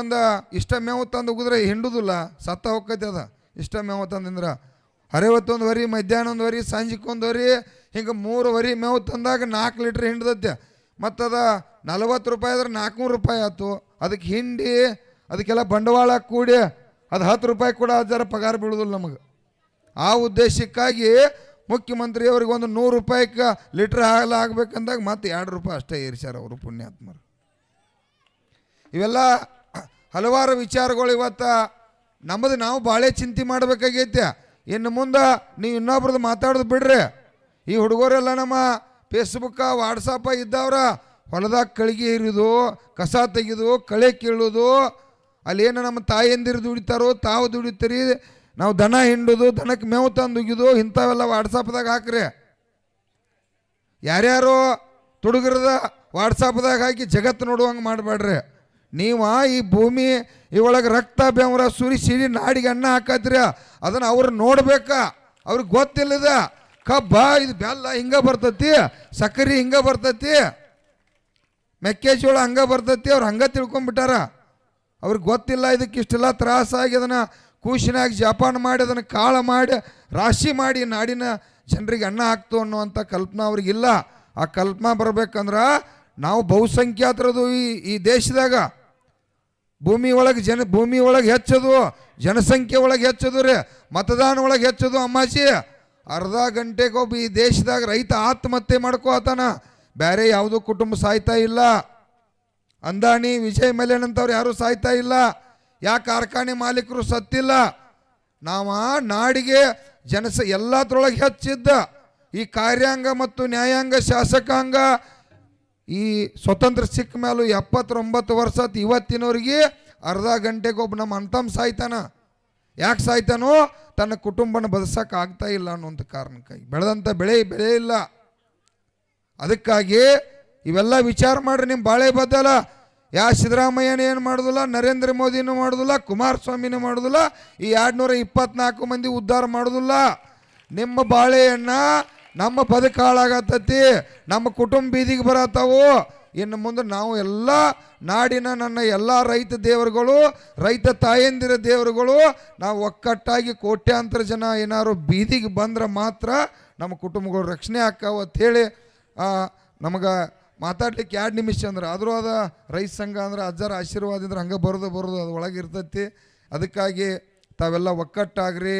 ಒಂದು ಇಷ್ಟ ಮೇವು ತಂದು ಉಗಿದ್ರೆ ಹಿಂಡುದಿಲ್ಲ, ಸತ್ತ ಹೋಗ್ತೈತೆ ಅದ. ಇಷ್ಟ ಮೇವು ತಂದಿಂದ್ರ ಅರವತ್ತೊಂದು ವರಿ ಮಧ್ಯಾಹ್ನ ಒಂದು ವರಿ ಸಂಜೆಗೊಂದು ವರಿ, ಹಿಂಗೆ ಮೂರು ವರಿ ಮೇವು ತಂದಾಗ ನಾಲ್ಕು ಲೀಟ್ರ್ ಹಿಂಡದತ್ತೆ ಮತ್ತದ ನಲವತ್ತು ರೂಪಾಯಿ ಆದ್ರೆ ನಾಲ್ಕುನೂರು ರೂಪಾಯಿ ಆಯ್ತು. ಅದಕ್ಕೆ ಹಿಂಡಿ, ಅದಕ್ಕೆಲ್ಲ ಬಂಡವಾಳ ಕೂಡಿ ಅದು ಹತ್ತು ರೂಪಾಯಿ ಕೂಡ ಆದ್ರೆ ಪಗಾರ ಬೀಳೋದಿಲ್ಲ ನಮಗೆ. ಆ ಉದ್ದೇಶಕ್ಕಾಗಿ ಮುಖ್ಯಮಂತ್ರಿಯವ್ರಿಗೆ ಒಂದು ನೂರು ರೂಪಾಯಿಗೆ ಲೀಟ್ರ್ ಹಾಲು ಆಗ್ಬೇಕಂದಾಗ ಮತ್ತೆ ಎರಡು ರೂಪಾಯಿ ಅಷ್ಟೇ ಏರಿಸ್ಯಾರ ಅವರು ಪುಣ್ಯಾತ್ಮರು. ಇವೆಲ್ಲ ಹಲವಾರು ವಿಚಾರಗಳು ಇವತ್ತು ನಮ್ಮದು ನಾವು ಭಾಳ ಚಿಂತೆ ಮಾಡಬೇಕಾಗೈತೆ. ಇನ್ನು ಮುಂದೆ ನೀವು ಇನ್ನೊಬ್ರದ್ದು ಮಾತಾಡೋದು ಬಿಡ್ರಿ. ಈ ಹುಡುಗರೆಲ್ಲ ನಮ್ಮ ಫೇಸ್ಬುಕ್ಕ ವಾಟ್ಸಪ್ಪ ಇದ್ದವ್ರ ಹೊಲದಾಗ ಕಳಿಗೆ ಇರೋದು, ಕಸ ತೆಗೆದು, ಕಳೆ ಕೀಳೋದು, ಅಲ್ಲೇನು ನಮ್ಮ ತಾಯಿಯಂದಿರು ದುಡಿತಾರೋ, ತಾವು ದುಡಿತೀರಿ, ನಾವು ದನ ಹಿಂಡೋದು ದನಕ್ಕೆ ಮೇವು ತಂದು ಉಗಿದು ಇಂಥವೆಲ್ಲ ವಾಟ್ಸಪ್ದಾಗ ಹಾಕ್ರಿ. ಯಾರ್ಯಾರೋ ತುಡುಗರದ ವಾಟ್ಸಪ್ದಾಗ ಹಾಕಿ ಜಗತ್ತು ನೋಡುವಂಗೆ ಮಾಡಬೇಡ್ರಿ ನೀವು ಈ ಭೂಮಿ ಇವಳಗೆ ರಕ್ತ ಬೆವರ ಸುರಿಸಿಡಿ ನಾಡಿಗೆ ಅನ್ನ ಹಾಕತ್ರಿ ಅದನ್ನು ಅವ್ರು ನೋಡ್ಬೇಕಾ. ಅವ್ರಿಗೆ ಗೊತ್ತಿಲ್ಲದ, ಕಬ್ಬ, ಇದು ಬೆಲ್ಲ ಹಿಂಗೆ ಬರ್ತತಿ ಸಕ್ಕರೆ ಹಿಂಗೆ ಬರ್ತತಿ, ಮೆಕ್ಕೆಜೋಳ ಹಂಗೆ ಬರ್ತತಿ, ಅವ್ರು ಹಂಗೆ ತಿಳ್ಕೊಂಬಿಟ್ಟಾರ ಅವ್ರಿಗೆ ಗೊತ್ತಿಲ್ಲ, ಇದಕ್ಕೆ ಇಷ್ಟೆಲ್ಲ ತ್ರಾಸಾಗಿ ಅದನ್ನು ಕೂಶಿನಾಗಿ ಜಪಾನ್ ಮಾಡಿ, ಅದನ್ನು ಕಾಳ ಮಾಡಿ, ರಾಶಿ ಮಾಡಿ ನಾಡಿನ ಜನರಿಗೆ ಅನ್ನ ಹಾಕ್ತು ಅನ್ನುವಂಥ ಕಲ್ಪನಾ ಅವ್ರಿಗಿಲ್ಲ. ಆ ಕಲ್ಪನಾ ಬರ್ಬೇಕಂದ್ರೆ ನಾವು ಬಹುಸಂಖ್ಯಾತರದು ಈ ಈ ದೇಶದಾಗ ಭೂಮಿ ಒಳಗೆ ಜನ, ಭೂಮಿ ಒಳಗೆ ಹೆಚ್ಚದು, ಜನಸಂಖ್ಯೆ ಒಳಗೆ ಹೆಚ್ಚದು ರೀ, ಮತದಾನ ಒಳಗೆ ಹೆಚ್ಚದು ಅಮ್ಮಾಜಿ. ಅರ್ಧ ಗಂಟೆಗೊಬ್ಬ ಈ ದೇಶದಾಗ ರೈತ ಆತ್ಮಹತ್ಯೆ ಮಾಡ್ಕೋತಾನ ಬೇರೆ ಯಾವುದೂ ಕುಟುಂಬ ಸಾಯ್ತಾ ಇಲ್ಲ. ಅಂದಾಣಿ ವಿಜಯ್ ಮಲ್ಯನ್ ಅಂತವ್ರು ಯಾರೂ ಸಾಯ್ತಾ ಇಲ್ಲ. ಯಾ ಕಾರ್ಖಾನೆ ಮಾಲೀಕರು ಸತ್ತಿಲ್ಲ. ನಾವ ನಾಡಿಗೆ ಜನಸ, ಎಲ್ಲದ್ರೊಳಗೆ ಹೆಚ್ಚಿದ್ದ. ಈ ಕಾರ್ಯಾಂಗ ಮತ್ತು ನ್ಯಾಯಾಂಗ, ಶಾಸಕಾಂಗ ಈ ಸ್ವತಂತ್ರ ಸಿಕ್ಕ ಮೇಲೂ ಎಪ್ಪತ್ತೊಂಬತ್ತು ವರ್ಷ ಆತ್ ಇವತ್ತಿನವ್ರಿಗೆ ಅರ್ಧ ಗಂಟೆಗೆ ಒಬ್ಬ ನಮ್ಮ ಅಂತಮ್ ಸಾಯ್ತಾನ. ಯಾಕೆ ಸಾಯ್ತಾನೋ? ತನ್ನ ಕುಟುಂಬನ ಬದಸಕ್ಕೆ ಆಗ್ತಾ ಇಲ್ಲ ಅನ್ನೋಂಥ ಕಾರಣಕ್ಕಾಗಿ. ಬೆಳೆದಂಥ ಬೆಳೆ ಬೆಳೆ ಇಲ್ಲ. ಅದಕ್ಕಾಗಿ ಇವೆಲ್ಲ ವಿಚಾರ ಮಾಡ್ರಿ ನಿಮ್ಮ ಬಾಳೆ ಬದ್ದಲ್ಲ ಯಾ ಸಿದ್ದರಾಮಯ್ಯನ ಏನು ಮಾಡೋದಿಲ್ಲ, ನರೇಂದ್ರ ಮೋದಿನೂ ಮಾಡೋದಿಲ್ಲ, ಕುಮಾರಸ್ವಾಮಿನೂ ಮಾಡೋದಿಲ್ಲ, ಈ ಎರಡ್ನೂರ ಇಪ್ಪತ್ನಾಲ್ಕು ಮಂದಿ ಉದ್ಧಾರ ಮಾಡೋದಿಲ್ಲ. ನಿಮ್ಮ ಬಾಳೆಹಣ್ಣ ನಮ್ಮ ಬದುಕು ಹಾಳಾಗತ್ತತಿ ನಮ್ಮ ಕುಟುಂಬ ಬೀದಿಗೆ ಬರತ್ತಾವು. ಇನ್ನು ಮುಂದೆ ನಾವು ಎಲ್ಲ ನಾಡಿನ ನನ್ನ ಎಲ್ಲ ರೈತ ದೇವರುಗಳು, ರೈತ ತಾಯಂದಿರ ದೇವರುಗಳು, ನಾವು ಒಕ್ಕಟ್ಟಾಗಿ ಕೋಟ್ಯಾಂತರ ಜನ ಏನಾದ್ರು ಬೀದಿಗೆ ಬಂದ್ರೆ ಮಾತ್ರ ನಮ್ಮ ಕುಟುಂಬಗಳು ರಕ್ಷಣೆ ಆಕ್ಕಾವ ಅಂಥೇಳಿ ನಮಗೆ ಮಾತಾಡ್ಲಿಕ್ಕೆ ಎರಡು ನಿಮಿಷ ಅಂದ್ರೆ ಆದರೂ ಅದ ರೈತ ಸಂಘ ಅಂದ್ರೆ ಅಜ್ಜರ ಆಶೀರ್ವಾದ ಇದ್ರೆ ಹಂಗೆ ಬರೋದು ಬರೋದು ಅದು ಒಳಗೆ ಇರ್ತೈತಿ. ಅದಕ್ಕಾಗಿ ತಾವೆಲ್ಲ ಒಕ್ಕಟ್ಟಾಗ್ರಿ.